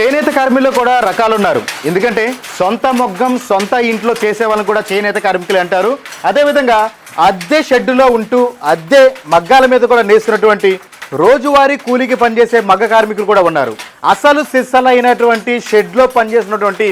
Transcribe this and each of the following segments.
చేనేత కార్మికులు కూడా రకాలు ఉన్నారు ఎందుకంటే సొంత మొగ్గం సొంత ఇంట్లో చేసే వాళ్ళని కూడా చేనేత కార్మికులు అంటారు. అదేవిధంగా అద్దె షెడ్డులో ఉంటూ అద్దె మగ్గాల మీద కూడా నేస్తున్నటువంటి రోజువారీ కూలికి పనిచేసే మగ్గ కార్మికులు కూడా ఉన్నారు. అసలు సిస్సలైనటువంటి షెడ్లో పనిచేసినటువంటి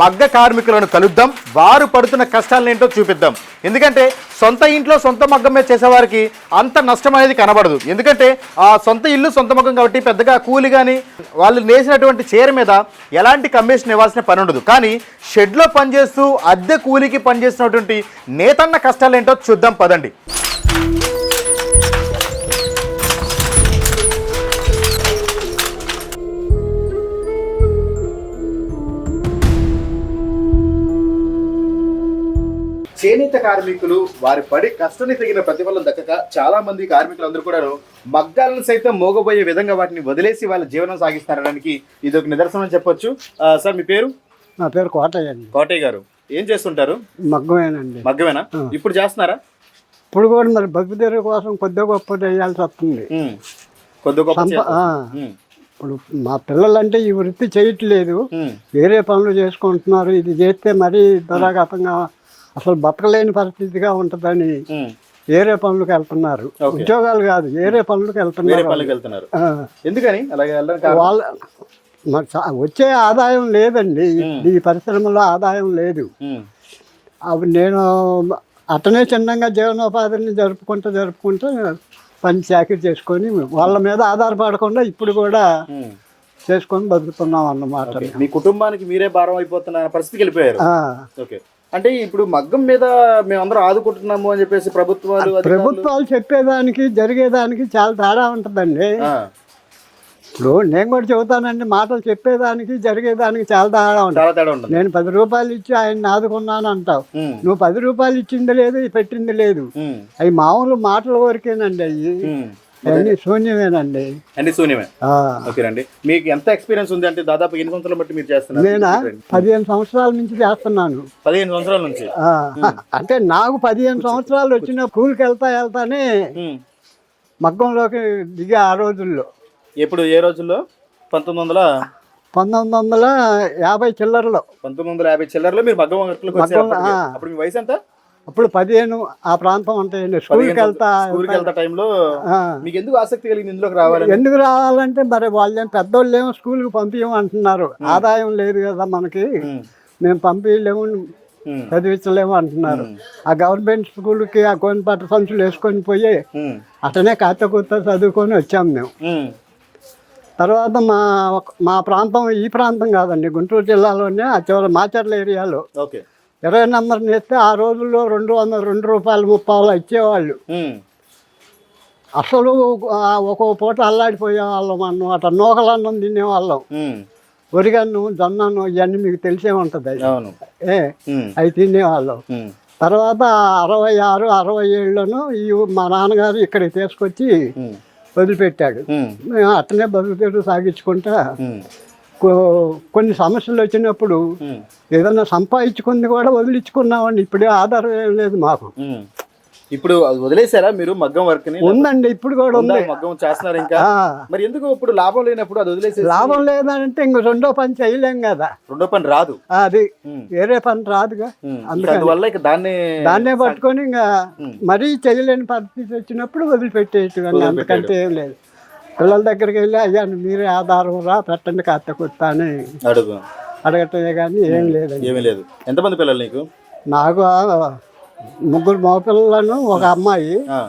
మగ్గ కార్మికులను కలుద్దాం. వారు పడుతున్న కష్టాలను ఏంటో చూపిద్దాం. ఎందుకంటే సొంత ఇంట్లో సొంత మగ్గం మీద చేసేవారికి అంత నష్టం అనేది కనబడదు. ఎందుకంటే ఆ సొంత ఇల్లు సొంత మగ్గం కాబట్టి పెద్దగా కూలి కానీ వాళ్ళు నేసినటువంటి చీర మీద ఎలాంటి కమిషన్ ఇవ్వాల్సిన పని ఉండదు. కానీ షెడ్లో పనిచేస్తూ అద్దె కూలికి పనిచేసినటువంటి నేతన్న కష్టాలు ఏంటో చూద్దాం. పదండి. చేనేత కార్మికులు వారి పడి కష్టానికి తగిన ప్రతిఫలం దక్కక చాలా మంది కార్మికులు అందరూ కూడా మగ్గాలను సైతం మోగబోయే విధంగా వాటిని వదిలేసి వాళ్ళ జీవనం సాగిస్తారనడానికి ఇది ఒక నిదర్శనం చెప్పొచ్చు. సార్ మీ పేరు? నా పేరు కోటయ్య అండి. కోటయ్య గారు. ఏం చేస్తుంటారు? మగ్గమేనండి. మగ్గమేనా? ఇప్పుడు చేస్తున్నారా? ఇప్పుడు కూడా మరి బతుకుదేరు కోసం కొద్దిగా గొప్ప చేయాల్సి వస్తుంది. ఉమ్. కొద్ది గొప్ప. ఇప్పుడు మా పిల్లలంటే ఈ వృత్తి చేయట్లేదు. వేరే పనులు చేసుకుంటున్నారు. ఇది చేస్తే మరీ దురాఘాతంగా అసలు బతకలేని పరిస్థితిగా ఉంటుందని. వేరే పనులకు వెళ్తున్నారు. ఉద్యోగాలు కాదు వేరే పనులకు వెళ్తున్నారు. ఎందుకని? వాళ్ళ మరి చా- వచ్చే ఆదాయం లేదండి. ఈ పరిశ్రమలో ఆదాయం లేదు. అవి నేను అతనే చిన్నగా జీవనోపాధిని జరుపుకుంటూ జరుపుకుంటూ పని చాకరీ చేసుకొని వాళ్ళ మీద ఆధారపడకుండా ఇప్పుడు కూడా. చేసుకొని బతుకుతున్నాం అన్నమాట. మీ కుటుంబానికి మీరే భారం అయిపోతున్న పరిస్థితికి వెళ్ళిపోయారు. ఓకే. అంటే ఇప్పుడు మగ్గం మీద మేమందరం ఆదుకుంటున్నాము అని చెప్పేసి ప్రభుత్వాలు ప్రభుత్వాలు చెప్పేదానికి జరిగేదానికి చాలా తేడా ఉంటుందండి. ఇప్పుడు నేను కూడా చెబుతానండి మాటలు చెప్పేదానికి జరిగేదానికి చాలా తేడా ఉంటుంది. నేను పది రూపాయలు ఇచ్చి ఆయన ఆదుకున్నాను అంటావు. నువ్వు పది రూపాయలు ఇచ్చింది లేదు పెట్టింది లేదు. అవి మామూలు మాటల వరకేనండి అవి ఉమ్. అవన్నీ శూన్యమేనండి. అన్ని శూన్యమే. ఓకేనండి మీకు ఎంత ఎక్స్పీరియన్స్ ఉంది అంటే దాదాపు ఎన్ని సంవత్సరాలు బట్టి మీరు చేస్తున్నారు. నేనా? పదిహేను సంవత్సరాల నుంచి చేస్తున్నాను. పదిహేను సంవత్సరాల నుంచి. అంటే నాకు పదిహేను సంవత్సరాలు వచ్చిన స్కూల్కి వెళ్తా వెళ్తానే. మగ్గంలోకి దిగే ఆ రోజుల్లో. ఎప్పుడు? ఏ రోజుల్లో? పంతొమ్మిది వందల పంతొమ్మిది వందల యాభై చిల్లరలో. పంతొమ్మిది వందల యాభై చిల్లరలో మీరు మగ్గం. అప్పుడు మీ వయసు ఎంత? అప్పుడు పదిహేను ఆ ప్రాంతం అంటే స్కూల్కి వెళ్తా స్కూల్కి వెళ్తా టైంలో. మీకు ఎందుకు ఆసక్తి కలిగింది ఇందులోకి రావాలని? ఎందుకు రావాలంటే మరి వాళ్ళేం పెద్దోళ్ళు ఏమో స్కూల్కి పంపించమంటున్నారు ఆదాయం లేదు కదా మనకి. మేము. పంపించలేము. చదివించలేము అంటున్నారు. ఆ గవర్నమెంట్ స్కూల్కి ఆ కొన్ని పట్టు సంచులు వేసుకొని పోయి. అతనే కాత కూత చదువుకొని వచ్చాం మేము. తర్వాత మా మా ప్రాంతం ఈ ప్రాంతం కాదండి గుంటూరు జిల్లాలోనే ఆ చివరి మాచర్ల ఏరియాలో. ఓకే. ఇరవై నెంబర్ నేస్తే ఆ రోజుల్లో రెండు వందల రెండు రూపాయలు ముప్పాలు ఇచ్చేవాళ్ళు. అసలు ఒక్కో పూట అల్లాడిపోయే వాళ్ళం అన్నమాట నూకలన్నం తినేవాళ్ళం. ఒరిగన్ను జొన్నను ఇవన్నీ మీకు తెలిసే ఉంటుంది ఏ. అవి తినేవాళ్ళం. తర్వాత అరవై ఆరు అరవై ఏళ్ళను ఈ మా నాన్నగారు ఇక్కడికి తీసుకొచ్చి. వదిలిపెట్టాడు. మేము అట్టనే బతుకుతేడు సాగించుకుంటా కొన్ని సమస్యలు వచ్చినప్పుడు. ఏదన్నా సంపాదించుకుంది కూడా వదిలించుకున్నామండి. ఇప్పుడే ఆధారం ఏం లేదు మాకు. ఇప్పుడు వదిలేసారా మీరు మగ్గం వర్క్ ఉందండి ఇప్పుడు కూడా ఉందా? మగ్గం చేస్తున్నారు ఇంకా? మరి ఎందుకు ఇప్పుడు లాభం లేనప్పుడు అది వదిలేసి లాభం లేదంటే ఇంక రెండో పని చేయలేం కదా. రెండో పని రాదు. అది. వేరే పని రాదుగా. అందువల్ల ఇక దాన్ని దాన్నే పట్టుకొని ఇంకా మరీ చేయలేని పరిస్థితి వచ్చినప్పుడు వదిలిపెట్టేయటం అండి అంతకంటే ఏం లేదు. పిల్లల దగ్గరికి వెళ్ళి అయ్యా మీరే ఆధారం రా పెట్టండి కాస్త కుత్తా అని అడుగు. అడగటమే కానీ ఏం లేదండి. ఏమీ లేదు. ఎంతమంది పిల్లలు నీకు? నాకు ఆ ముగ్గురు మగపిల్లలను ఒక అమ్మాయి ఆ.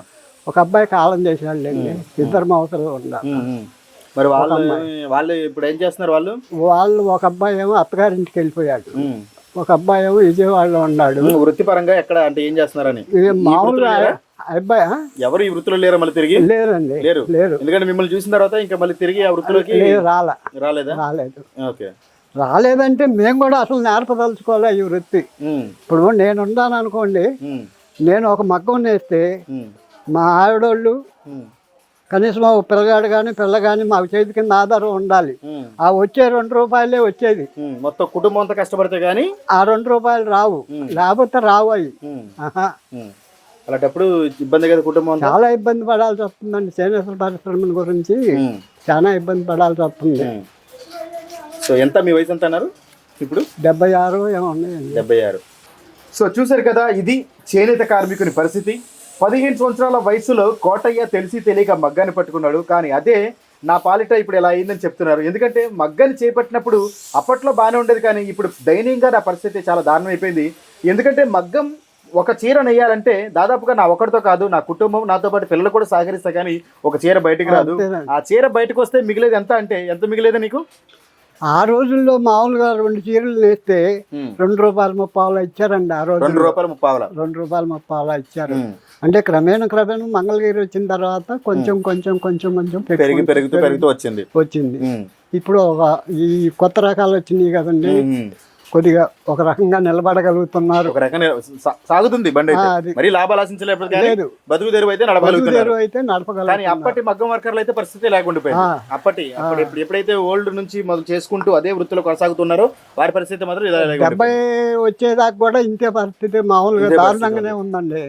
ఒక అబ్బాయి కాలం చేశాళ్ళండి ఇద్దరు మగపిల్లలు ఉన్నారు. ఉమ్. మరి వాళ్ళు వాళ్ళు ఇప్పుడు ఏం చేస్తున్నారు వాళ్ళు? వాళ్ళు ఒక అబ్బాయి ఏమో అత్తగారింటికి వెళ్ళిపోయాడు. ఉమ్. ఒక అబ్బాయి విజయవాడలో ఉన్నాడు. వృత్తిపరంగా ఎక్కడ అంటే ఏం చేస్తున్నారని? ఇది మామూలుగా అబ్బాయి? ఎవరు ఈ వృత్తిలో లేరా మళ్ళీ తిరిగి? లేరండి లేరు. లేరు. ఎందుకంటే మిమ్మల్ని చూసిన తర్వాత ఇంకా మళ్ళీ తిరిగి ఆ వృత్తిలోకి రాలా. రాలేదా? రాలేదు. ఓకే. రాలేదంటే మేము కూడా అసలు నేర్పదలుచుకోలే ఈ వృత్తి. ఇప్పుడు నేను ఉన్నాను అనుకోండి నేను ఒక మగ్గం నేస్తే మా ఆవిడోళ్ళు కనీసం పిల్లగాడు కానీ పిల్ల కానీ మాకు చేతి కింద ఆధారం ఉండాలి. ఆ వచ్చే రెండు రూపాయలే వచ్చేది. మొత్తం కుటుంబం అంతా కష్టపడితే గానీ? ఆ రెండు రూపాయలు రావు. లేకపోతే రావు అవి. అలాంటప్పుడు ఇబ్బంది కదా కుటుంబం చాలా ఇబ్బంది పడాల్సి వస్తుందండి. చేనేత పరిశ్రమ గురించి చాలా ఇబ్బంది పడాల్సి వస్తుంది. సో ఎంత మీ వయసు ఎంత అన్నారు ఇప్పుడు? డెబ్బై ఆరు ఏమో ఉన్నాయండి. డెబ్బై ఆరు. సో చూశారు కదా ఇది చేనేత కార్మికుని పరిస్థితి. పదిహేను సంవత్సరాల వయసులో కోటయ్య తెలిసి తెలియక మగ్గాన్ని పట్టుకున్నాడు. కానీ అదే నా పాలిట ఇప్పుడు ఎలా అయిందని చెప్తున్నారు. ఎందుకంటే మగ్గని చేపట్టినప్పుడు అప్పట్లో బాగానే ఉండేది కానీ ఇప్పుడు దయనీయంగా నా పరిస్థితి చాలా దారుణం అయిపోయింది. ఎందుకంటే మగ్గం ఒక చీర నెయ్యాలంటే దాదాపుగా నా ఒక్కడితో కాదు నా కుటుంబం నాతో పాటు పిల్లలు కూడా సహకరిస్తా కానీ ఒక చీర బయటికి రాదు. ఆ చీర బయటకు వస్తే మిగిలేదు ఎంత అంటే ఎంత మిగిలేదు నీకు? ఆ రోజుల్లో మామూలుగా రెండు చీరలు నేస్తే రెండు రూపాయల ముప్పావులా ఇచ్చారండి ఆ రోజు రెండు రూపాయలు ముప్పావల? రెండు రూపాయల ముప్పావులా ఇచ్చారు. అంటే క్రమేణా క్రమేణా మంగళగిరి వచ్చిన తర్వాత కొంచెం కొంచెం కొంచెం కొంచెం పెరిగి పెరుగుతూ పెరుగుతూ వచ్చింది. వచ్చింది. ఇప్పుడు ఒక ఈ కొత్త రకాలు వచ్చినాయి కదండి. కొద్దిగా ఒక రకంగా నిలబడగలుగుతున్నారు. ఒక రకంగా సాగుతుంది బండి. మరి లాభాలు ఆశించలేదు. బతుకు తెరువు అయితే నడపగలుగుతున్నారు. బతుకుదేరు అయితే కానీ నడపగలుగుతున్నారు అప్పటి మగ్గం వర్కర్లు అయితే పరిస్థితి లేకుండా. అప్పటి ఇప్పుడు ఎప్పుడైతే ఓల్డ్ నుంచి మొదలు చేసుకుంటూ అదే వృత్తిలో కొనసాగుతున్నారో వారి పరిస్థితి మాత్రం డెబ్బై వచ్చేదాకా కూడా ఇంతే పరిస్థితి మామూలుగా దారుణంగానే ఉందండి.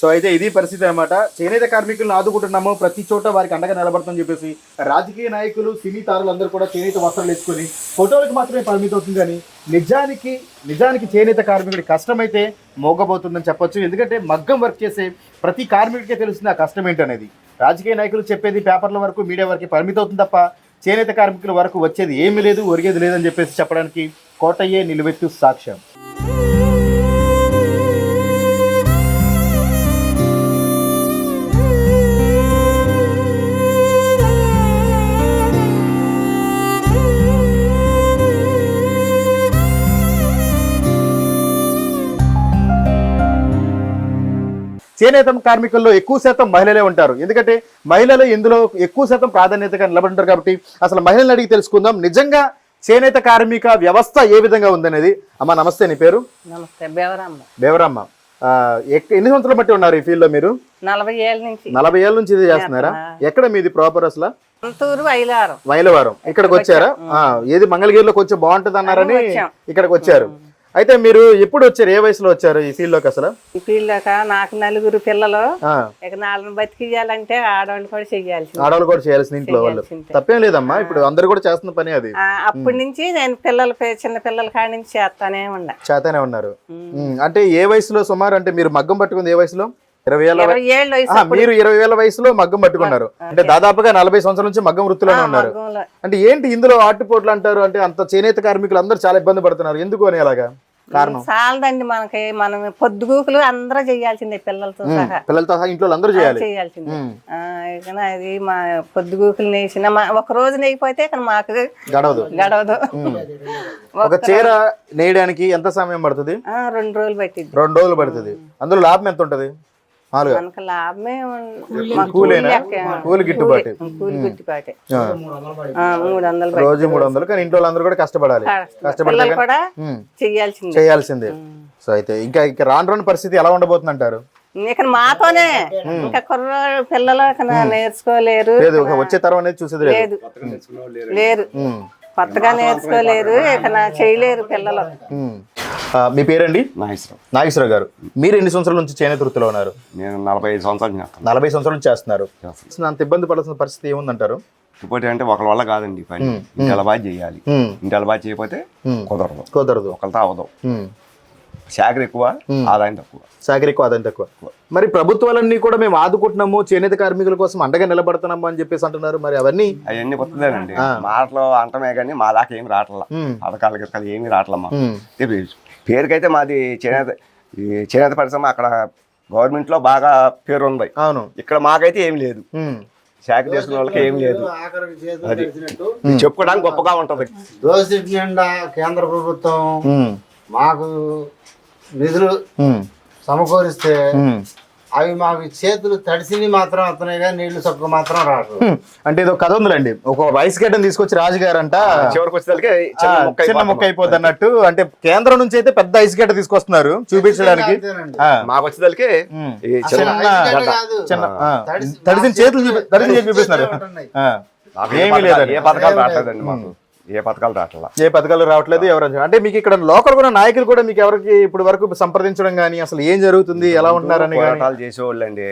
సో అయితే ఇది పరిస్థితి అన్నమాట. చేనేత కార్మికులను ఆదుకుంటున్నాము. ప్రతి చోట వారికి అండగా నిలబడతామని చెప్పేసి రాజకీయ నాయకులు సినీ తారులు అందరూ కూడా చేనేత వస్త్రాలు వేసుకొని ఫోటోలకు మాత్రమే పరిమితం అవుతుంది కానీ నిజానికి నిజానికి చేనేత కార్మికుడి కష్టమైతే మోగబోతుందని చెప్పొచ్చు. ఎందుకంటే మగ్గం వర్క్ చేసే ప్రతి కార్మికుడికే తెలుస్తుంది ఆ కష్టం ఏంటనేది. రాజకీయ నాయకులు చెప్పేది పేపర్ల వరకు మీడియా వరకు పరిమితం అవుతుంది తప్ప చేనేత కార్మికుల వరకు వచ్చేది ఏమీ లేదు ఒరిగేది లేదని చెప్పేసి చెప్పడానికి కోటయ్యే నిలువెత్తు సాక్ష్యం. చేనేత కార్మికుల్లో ఎక్కువ శాతం మహిళలే ఉంటారు. ఎందుకంటే మహిళలు ఇందులో ఎక్కువ శాతం ప్రాధాన్యతగా నిలబడి కాబట్టి అసలు మహిళలను అడిగి తెలుసుకుందాం. నిజంగా చేనేత కార్మిక వ్యవస్థ ఏ విధంగా ఉందనేది? అమ్మ నమస్తే నీ పేరు? నమస్తే బేవరమ్మ ఎన్ని సంవత్సరాలు బట్టి ఉన్నారు ఈ ఫీల్డ్లో మీరు? నలభై ఏళ్ళ నుంచి. నలభై ఏళ్ళ నుంచి ఇది చేస్తున్నారా? ఎక్కడ మీది ప్రాపర్ అసలు? మైలవారం ఇక్కడికి వచ్చారా? ఏది మంగళగిరిలో కొంచెం బాగుంటది అన్నారని. ఇక్కడికి వచ్చారు. అయితే మీరు ఎప్పుడు వచ్చారు? ఏ వయసులో వచ్చారు ఈ ఫీల్డ్లోకి అసలు? ఈ పిల్లక నాకు నలుగురు పిల్లలు. ఇక నాలుగు బతికియాలంటే ఆడవాళ్ళు కూడా చెయ్యాల్సింది. ఆడవాళ్ళు కూడా చేయాల్సిన ఇంట్లో వాళ్ళు. చేయాల్సిందే. తప్పేం లేదమ్మా ఇప్పుడు అందరు కూడా చేస్తున్న పని అది. అప్పటి నుంచి నేను పిల్లల చిన్న పిల్లల కాడి నుంచి చేస్తానే ఉండ చేతనే ఉన్నారు. అంటే ఏ వయసులో సుమారు అంటే మీరు మగ్గం పట్టుకుంది ఏ వయసులో? ఇరవై ఏళ్ళ మీరు ఇరవై వేల వయసులో మగ్గం పట్టుకున్నారు. అంటే దాదాపుగా నలభై సంవత్సరాల నుంచి మగ్గం వృత్తిలోనే ఉన్నారు. అంటే ఏంటి ఇందులో ఆటుపోట్లు అంటారు? అంటే అంత చేనేత కార్మికులు అందరూ చాలా ఇబ్బంది పడుతున్నారు. ఎందుకు అని అలాగా? కారణం? చాలదండి మనకి. మనం పొద్దుగూకులు అందరూ చెయ్యాల్సిందే పిల్లలతో సహా. పిల్లలతో సహా ఇంట్లో అందరూ చేయాలి. చేయాల్సిందే. అది మా పొద్దుగూకులు నేసిన ఒక రోజు నెయ్యిపోతే ఇక మాకు గడవదు. గడవదు. ఒక చీర నేయడానికి ఎంత సమయం పడుతుంది? ఆ, రెండు రోజులు పట్టింది రెండు రోజులు పడుతుంది. అందులో లాభం ఎంత ఉంటది? మనకు లాభమే. కూలి గిట్టుబాటు. కూలి గిట్టుబాటే. ఆ. ఆ, మూడు వందలు పట్టి. రోజు మూడు వందలు కానీ ఇంట్లో కూడా కష్టపడాలి. కూడా చెయ్యాల్సిందే చేయాల్సిందే. సో అయితే ఇంకా ఇంకా రాను రాను పరిస్థితి ఎలా ఉండబోతుంది అంటారు ఇక మాతోనే ఇంకా కుర్ర పిల్లలు నేర్చుకోలేరు. వచ్చే తరం అనేది చూసేది లేదు. లేదు. లేరు. కొత్తగా నేర్చుకోలేరు ఇక నా చేయలేరు పిల్లలు. మీ పేరండి? నాగేశ్వరం నాగేశ్వరరావు గారు. మీరు ఎన్ని సంవత్సరాల నుంచి చేనేత వృత్తిలో ఉన్నారు? నేను నలభై ఐదు సంవత్సరాలు చేస్తాను. నలభై సంవత్సరాల నుంచి చేస్తున్నారు. అంత ఇబ్బంది పడాల్సిన పరిస్థితి ఏముందంటారు? ఇంకోటి అంటే ఒకరి వల్ల కాదండి పని. ఇంటి బాగా చేయాలి. ఇంటి బాగా చేయకపోతే. కుదరదు. కుదరదు. ఒకరితో అవదు శాఖలు ఎక్కువ ఆదాయం తక్కువ. సాగర్ ఎక్కువ ఆదాయం తక్కువ. మరి ప్రభుత్వాలన్నీ కూడా మేము ఆదుకుంటున్నాము చేనేత కార్మికుల కోసం అండగా నిలబడుతున్నాము అని చెప్పేసి అంటున్నారు. మరి అవన్నీ అవన్నీ వస్తుందేనండి. మాటలు అంటమే కానీ మా దాకా ఏమి రావట్లా గితకాలు ఏమి రావట్లమ్మా పేరుకైతే మాది చేనేత ఈ చేనేత పరిశ్రమ అక్కడ గవర్నమెంట్లో బాగా పేరు ఉంది అవును. ఇక్కడ మాకైతే ఏమి లేదు. శాఖ చేసుకునే వాళ్ళకి ఏమి లేదు. అది చెప్పుకోవడానికి గొప్పగా ఉంటది. కేంద్ర ప్రభుత్వం మాకు నిధులు సమకూరిస్తే. అవి మాకు చేతులు తడిసిని మాత్రం కానీ నీళ్ళు చొక్క మాత్రం రాదు. అంటే ఇది ఒక కథ ఉందిలేండి. ఒక రైస్ గడ్డను తీసుకొచ్చి రాజుగారు అంట చివరికి వచ్చేసరికి చిన్న ముక్క చిన్న ముక్క అయిపోతుంది. అయిపోద్ది అన్నట్టు అంటే కేంద్రం నుంచి అయితే పెద్ద ఐస్ గడ్డ తీసుకొస్తున్నారు చూపించడానికి. మాకు వచ్చేసరికి చిన్న తడిసిన చేతులు చూపి- తడిసిన చేతులు చూపిస్తున్నారు. ఏమీ ఏ పథకాలు రావట్లేదండి మాకు. ఏ పథకాలు రావట్లా? ఏ పథకాలు రావట్లేదు ఎవరు అంటే మీకు ఇక్కడ లోకల్ కూడా నాయకులు కూడా మీకు ఎవరికి ఇప్పుడు వరకు సంప్రదించడం కానీ అసలు ఏం జరుగుతుంది ఎలా ఉంటున్నారని పోరాటాలు చేసేవాళ్ళండి.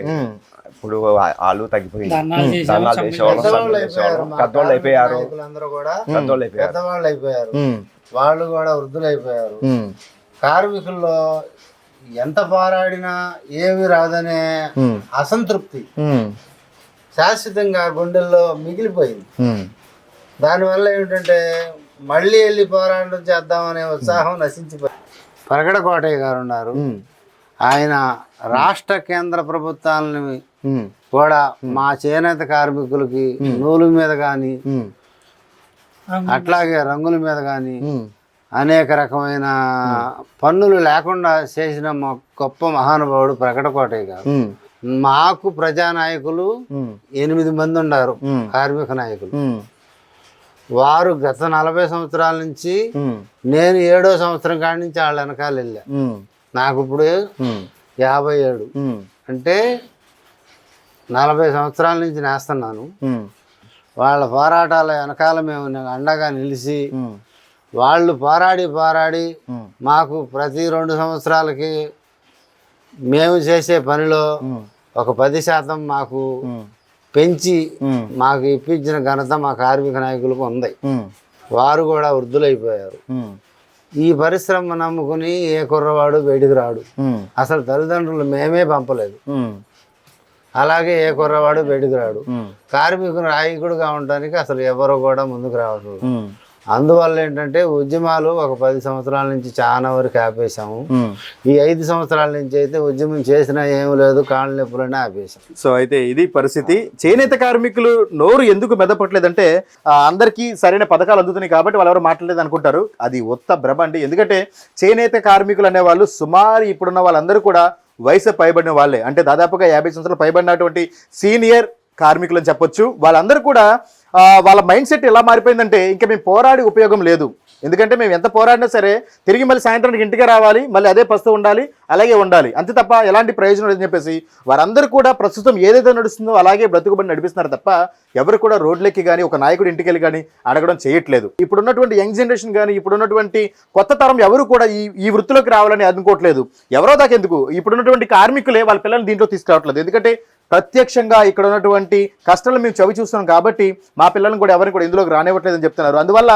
ఇప్పుడు వాళ్ళు తగ్గిపోయింది. ధర్నాలు చేసేవాళ్ళు, పెద్దవాళ్ళు అయిపోయారు పెద్దవాళ్ళు అయిపోయారు. కూడా. అయిపోయారు. అయిపోయారు. వాళ్ళు కూడా వృద్ధులైపోయారు ఉమ్, కార్మికుల్లో ఎంత పోరాడినా ఏమి రాదనే అసంతృప్తి. శాశ్వతంగా గుండెల్లో మిగిలిపోయింది. దానివల్ల ఏమిటంటే మళ్ళీ వెళ్ళి పోరాటం చేద్దామనే ఉత్సాహం నశించిపోయింది. పరగడ కోటయ్య గారు ఉన్నారు. ఆయన రాష్ట్ర కేంద్ర ప్రభుత్వాలని కూడా మా చేనేత కార్మికులకి నూలు మీద కానీ అట్లాగే రంగుల మీద కానీ అనేక రకమైన పన్నులు లేకుండా చేసిన మా గొప్ప మహానుభావుడు ప్రకట కోటయ్య గారు. మాకు ప్రజానాయకులు ఎనిమిది మంది ఉన్నారు. కార్మిక నాయకులు. వారు గత నలభై సంవత్సరాల నుంచి నేను ఏడో సంవత్సరం కాడి నుంచి వాళ్ళ వెనకాల వెళ్ళా. నాకు ఇప్పుడు యాభై ఏడు. అంటే నలభై సంవత్సరాల నుంచి నేస్తున్నాను. వాళ్ళ పోరాటాల వెనకాల మేము అండగా నిలిచి వాళ్ళు పోరాడి పోరాడి మాకు ప్రతి రెండు సంవత్సరాలకి మేము చేసే పనిలో ఒక పది శాతం మాకు పెంచి మాకు ఇప్పించిన ఘనత మా కార్మిక నాయకులకు ఉంది. వారు కూడా వృద్ధులైపోయారు. ఈ పరిశ్రమ నమ్ముకుని ఏ కుర్రవాడు బయటికి రాడు. అసలు తల్లిదండ్రులు మేమే పంపలేదు. అలాగే ఏ కుర్రవాడు బయటికి రాడు. కార్మికుడు నాయకుడుగా ఉండడానికి అసలు ఎవరు కూడా ముందుకు రావట్లేదు. అందువల్ల ఏంటంటే ఉద్యమాలు ఒక పది సంవత్సరాల నుంచి చాలా వరకు ఆపేశాము. ఈ ఐదు సంవత్సరాల నుంచి అయితే ఉద్యమం చేసినా ఏం లేదు కాళ్ళ నొప్పులనే ఆపేశాం. సో అయితే ఇది పరిస్థితి. చేనేత కార్మికులు నోరు ఎందుకు మెదపట్లేదంటే అందరికీ సరైన పథకాలు అందుతున్నాయి కాబట్టి వాళ్ళు ఎవరు మాట్లాడలేదు అనుకుంటారు. అది ఉత్త భ్రమ అండి. ఎందుకంటే చేనేత కార్మికులు అనేవాళ్ళు సుమారు ఇప్పుడున్న వాళ్ళందరూ కూడా వయసు పైబడిన వాళ్ళే. అంటే దాదాపుగా యాభై సంవత్సరాలు పైబడినటువంటి సీనియర్ కార్మికులు అని చెప్పొచ్చు. వాళ్ళందరూ కూడా వాళ్ళ మైండ్ సెట్ ఎలా మారిపోయిందంటే ఇంకా మేము పోరాడి ఉపయోగం లేదు. ఎందుకంటే మేము ఎంత పోరాడినా సరే తిరిగి మళ్ళీ సాయంత్రానికి ఇంటికి రావాలి మళ్ళీ అదే పస్తు ఉండాలి అలాగే ఉండాలి. అంతే తప్ప ఎలాంటి ప్రయోజనం లేదని చెప్పేసి వారందరూ కూడా ప్రస్తుతం ఏదైతే నడుస్తుందో అలాగే బ్రతుకుబడి నడిపిస్తున్నారు తప్ప ఎవరు కూడా రోడ్లెక్కి కానీ ఒక నాయకుడు ఇంటికి వెళ్ళి కానీ అడగడం చేయట్లేదు. ఇప్పుడున్నటువంటి యంగ్ జనరేషన్ కానీ ఇప్పుడున్నటువంటి కొత్త తరం ఎవరు కూడా ఈ ఈ వృత్తిలోకి రావాలని అనుకోవట్లేదు. ఎవరో దాకెందుకు? ఇప్పుడున్నటువంటి కార్మికులే వాళ్ళ పిల్లల్ని దీంట్లో తీసుకురావట్లేదు. ఎందుకంటే ప్రత్యక్షంగా ఇక్కడ ఉన్నటువంటి కష్టాలు మేము చవి చూస్తున్నాం కాబట్టి మా పిల్లలను కూడా ఎవరిని కూడా ఇందులోకి రానివ్వట్లేదని చెప్తున్నారు. అందువల్ల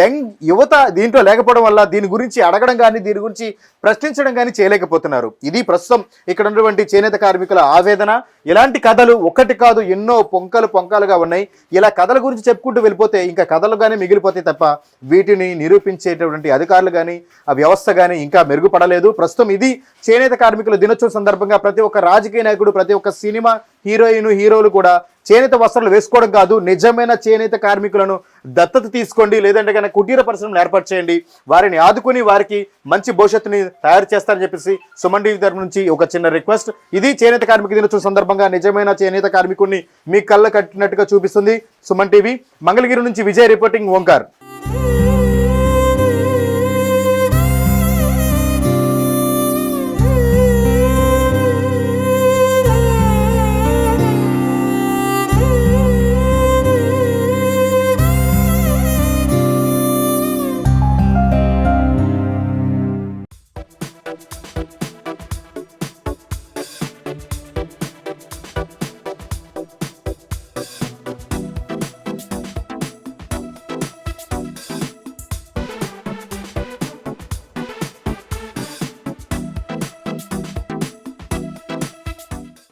యంగ్ యువత దీంట్లో లేకపోవడం వల్ల దీని గురించి అడగడం కానీ దీని గురించి ప్రశ్నించడం కానీ చేయలేకపోతున్నారు. ఇది ప్రస్తుతం ఇక్కడ ఉన్నటువంటి చేనేత కార్మికుల ఆవేదన. ఇలాంటి కథలు ఒకటి కాదు ఎన్నో పొంకలు పొంకాలుగా ఉన్నాయి. ఇలా కథల గురించి చెప్పుకుంటూ వెళ్ళిపోతే ఇంకా కథలు కానీ మిగిలిపోతాయి తప్ప వీటిని నిరూపించేటటువంటి అధికారులు కానీ ఆ వ్యవస్థ కానీ ఇంకా మెరుగుపడలేదు. ప్రస్తుతం ఇది చేనేత కార్మికుల దినోత్సవం సందర్భంగా ప్రతి ఒక్క రాజకీయ నాయకుడు ప్రతి ఒక్క సినిమా హీరోయిన్ హీరోలు కూడా చేనేత వస్త్రాలు వేసుకోవడం కాదు నిజమైన చేనేత కార్మికులను దత్తత తీసుకోండి లేదంటే కనుక కుటీర పరిశ్రమలు ఏర్పాటు చేయండి. వారిని ఆదుకుని వారికి మంచి భవిష్యత్తుని తయారు చేస్తారని చెప్పేసి సుమన్ టీవీ తరపు నుంచి ఒక చిన్న రిక్వెస్ట్. ఇది చేనేత కార్మిక దినోత్సవం సందర్భంగా నిజమైన చేనేత కార్మికుడిని మీ కళ్ళ కట్టినట్టుగా చూపిస్తుంది సుమన్ టీవీ. మంగళగిరి నుంచి విజయ్ రిపోర్టింగ్ ఓంకార్.